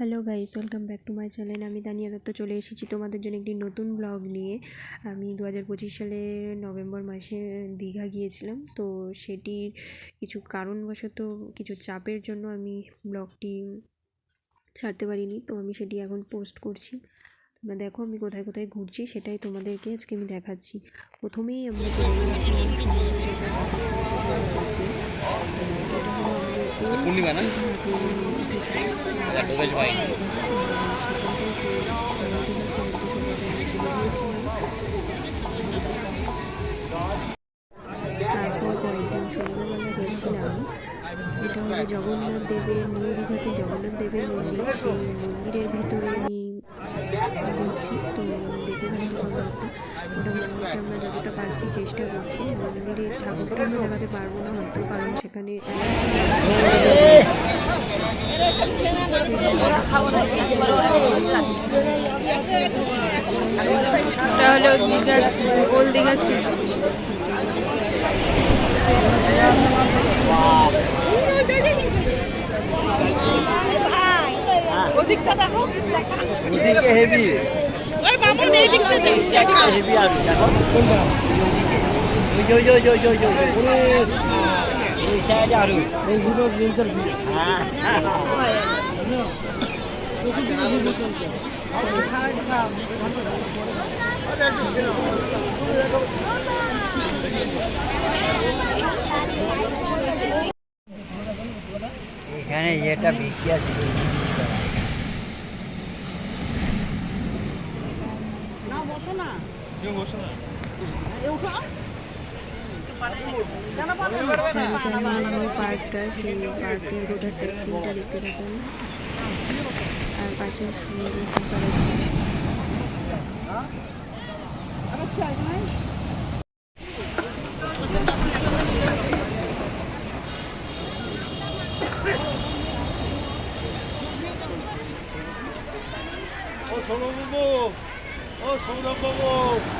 Hello guys welcome back to my channel. আমি দানিয়া দত্ত চলে এসেছি তোমাদের জন্য একটি নতুন ব্লগ নিয়ে। আমি দু হাজার পঁচিশ সালে নভেম্বর মাসে দীঘা গিয়েছিলাম তো সেটির কিছু কারণবশত কিছু চাপের জন্য আমি ব্লগটি ছাড়তে পারিনি তো আমি সেটি এখন পোস্ট করছি। তোমরা দেখো আমি কোথায় কোথায় ঘুরছি সেটাই তোমাদেরকে আজকে আমি দেখাচ্ছি। প্রথমেই আমরা চলে গিয়েছিলাম এটা হলো আমাদের তারপর পরের দিন সন্ধ্যাবেলা গেছিলাম। এটা হলো জগন্নাথ দেবের, নিউ দীঘাতে জগন্নাথ দেবের মন্দির। সেই মন্দিরের ভেতরে আমি ঘুরছি তো দেখে ওটা মন্দিরটা আমরা যতটা পারছি চেষ্টা করছি। মন্দিরে ঠাকুরটা আমরা দেখাতে পারব না, হয়তো কারণ সেখানে এটা হলো দীঘার ওল দীঘার সি ওদিকে হেভি হেভি আছে দেখো ওই যে ওই যে ওই যে ওই যে ওই যে ওই যে ওই সাইডে আরও হ্যাঁ এখানে যেটা বেশি আছে পার্কটা, সেই পার্কের গোটা দেখতে থাকুন। আর পাশে সুন্দর সুপার আছে। ও সৌরভ বাবু, ও সৌরভ বাবু।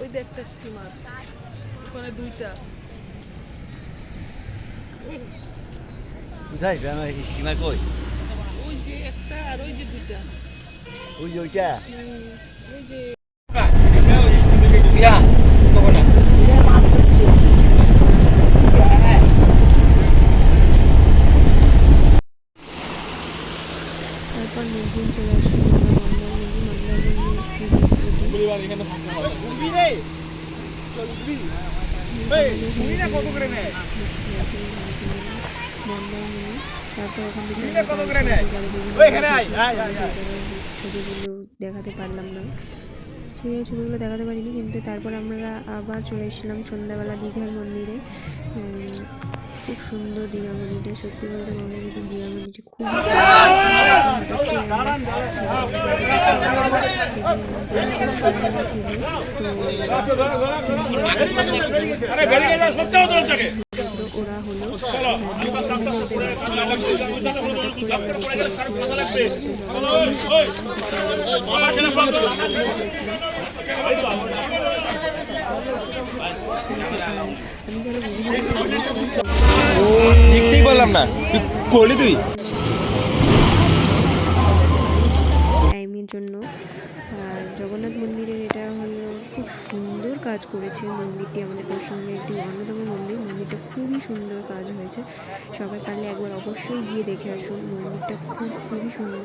ওই যে একটা স্টিমার ওখানে দুইটা। কোথায়? সীমা কই? ওই যে একটা আর ওই যে দুইটা। ওই ওইটা? ওই যে। না। তারপর নেক্সট দিন চলে আসলো মন্দারমণি। ছবিগুলো দেখাতে পারলাম না সেই ছবিগুলো দেখাতে পারিনি কিন্তু তারপর আমরা আবার চলে এসেছিলাম সন্ধ্যাবেলা দীঘার মন্দিরে খুব সুন্দর দীঘার মন্দিরটা সত্যি বলতে মনে হয় দীঘার মন্দিরটা খুবই সুন্দর দেখতেই পারলাম না। তুই করলি তুই টাইমের জন্য আর জগন্নাথ মন্দিরের এটা হলো খুব সুন্দর কাজ করেছে মন্দিরটি। আমাদের পশ্চিমবঙ্গের একটি অন্যতম মন্দির। মন্দিরটা খুবই সুন্দর কাজ হয়েছে। সবাই পারলে একবার অবশ্যই গিয়ে দেখে আসুন। মন্দিরটা খুব, খুবই সুন্দর।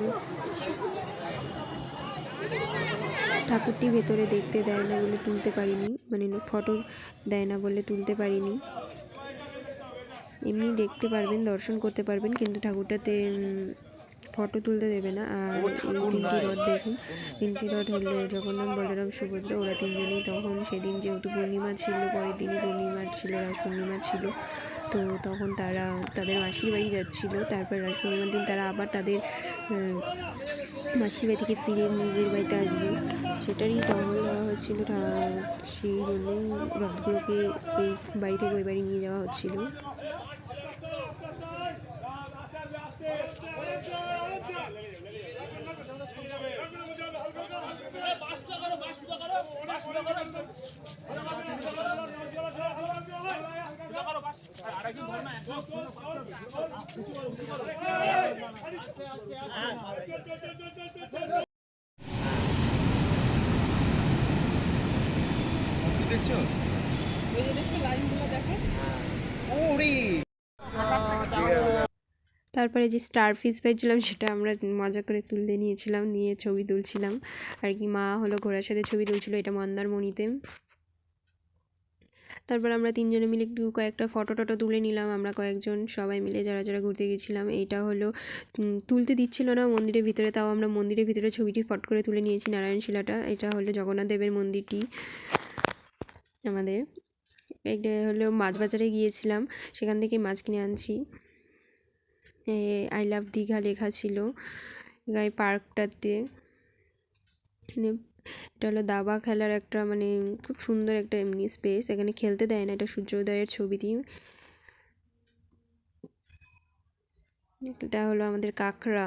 ঠাকুরটি ভেতরে দেখতে দেয় না বলে তুলতে পারিনি। মানে ফটো দেয় না বলে তুলতে পারিনি। এমনি দেখতে পারবেন, দর্শন করতে পারবেন, কিন্তু ঠাকুরটাতে ফটো তুলতে দেবে না। আর এই তিনটি রথ দেখুন। তিনটি রথ হলো জগন্নাথ, বলরাম, সুভদ্রা, ওরা তিনজনেই তখন সেদিন যেহেতু পূর্ণিমা ছিল, পরের দিনই পূর্ণিমা ছিল রাস পূর্ণিমা ছিল, তো তখন তারা তাদের মাসির বাড়ি যাচ্ছিল। তারপর রাস পূর্ণিমার দিন তারা আবার তাদের মাসির বাড়ি থেকে ফিরে নিজের বাড়িতে আসবে। সেটারই টহল দেওয়া হচ্ছিল সেই জন্যই রথগুলোকে এই বাড়ি থেকে ওই বাড়ি নিয়ে যাওয়া হচ্ছিল। তারপরে যে স্টার ফিস পেয়েছিলাম সেটা আমরা মজা করে তুলে নিয়েছিলাম, নিয়ে ছবি তুলছিলাম। আর কি মা হলো ঘোড়ার সাথে ছবি তুলছিল, এটা মন্দারমণিতে। তারপর আমরা তিনজনে মিলে একটু কয়েকটা ফটো টটো তুলে নিলাম। আমরা কয়েকজন সবাই মিলে যারা যারা ঘুরতে গেছিলাম, এইটা হলো তুলতে দিচ্ছিল না মন্দিরের ভিতরে, তাও আমরা মন্দিরের ভিতরে ছবিটি ফট করে তুলে নিয়েছি নারায়ণশিলাটা। এটা হলো জগন্নাথ দেবের মন্দিরটি আমাদের। এটা হলো মাছ বাজারে গিয়েছিলাম, সেখান থেকে মাছ কিনে আনছি। আই লাভ দীঘা লেখা ছিল, এই পার্কটাতে। এখানে এটা হলো দাবা খেলার একটা মানে খুব সুন্দর একটা এমনি স্পেস এখানে খেলতে দেয় না এটা সূর্যোদয়ের ছবিটি এটা হলো আমাদের কাঁকড়া।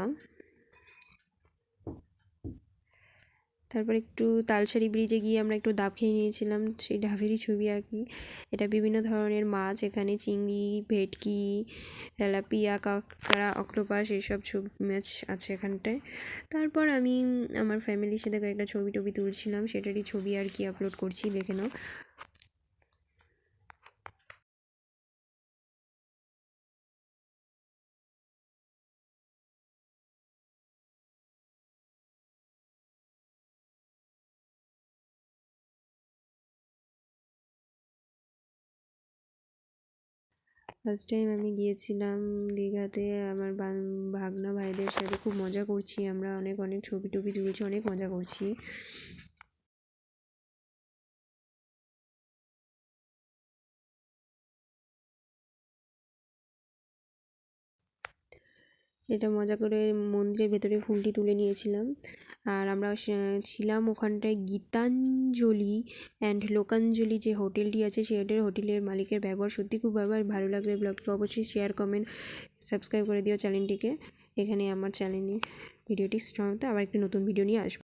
তারপর একটু তালসারি ব্রিজে গিয়ে আমরা একটু ডাব খেয়ে নিয়েছিলাম, সেই ডাবেরই ছবি আর কি। এটা বিভিন্ন ধরনের মাছ, এখানে চিংড়ি, ভেটকি, তেলাপিয়া, কাঁকড়া, অক্টোপাস এইসব ছবি মাছ আছে এখানটায়। তারপর আমি আমার ফ্যামিলির সাথে কয়েকটা ছবি টবি তুলছিলাম, সেটারই ছবি আর কি আপলোড করছি, দেখে নাও। ফার্স্ট টাইম আমি গিয়েছিলাম দীঘাতে, আমার ভাগনা ভাইদের সাথে খুব মজা করছি আমরা। অনেক অনেক ছবি টবি তুলছি, অনেক মজা করছি। এটা মজা করে মন্দিরের ভেতরে ফুলটি তুলে নিয়েছিলাম। আর আমরা ছিলাম ওখানটায় গীতাঞ্জলি অ্যান্ড লোকাঞ্জলি যে হোটেলটি আছে সেই হোটেল হোটেলের মালিকের ব্যবহার সত্যি খুব ব্যবহার, ভালো লাগলে ব্লগটিকে অবশ্যই শেয়ার কমেন্ট সাবস্ক্রাইব করে দিও চ্যানেলটিকে এখানে আমার চ্যানেলে ভিডিওটি সমাপ্ত আবার একটি নতুন ভিডিও নিয়ে আসব।